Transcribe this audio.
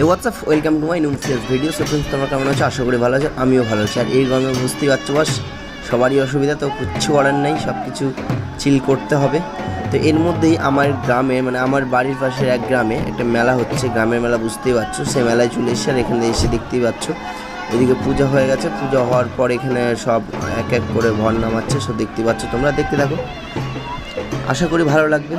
Hey what's up welcome to my new fresh video so friends তোমরা কেমন আছো? আশা করি ভালো আছো, আমিও ভালো আছি। আর এই গরমে বুঝতেই পারছ, বাস, সবারই অসুবিধা তো কিচ্ছু করার নেই সব কিছু চিল করতে হবে। তো এর মধ্যেই আমার গ্রামে মানে আমার বাড়ির পাশের এক গ্রামে একটা মেলা হচ্ছে, গ্রামের মেলা বুঝতেই পারছ। সে মেলায় চলে এসে আর এখানে এসে দেখতেই পাচ্ছ। এদিকে পূজা হয়ে গেছে, পূজা হওয়ার পর এখানে সব এক এক করে ভর নামাচ্ছে, সব দেখতে পাচ্ছ। তোমরা দেখতে থাকো। আশা করি ভালো লাগবে।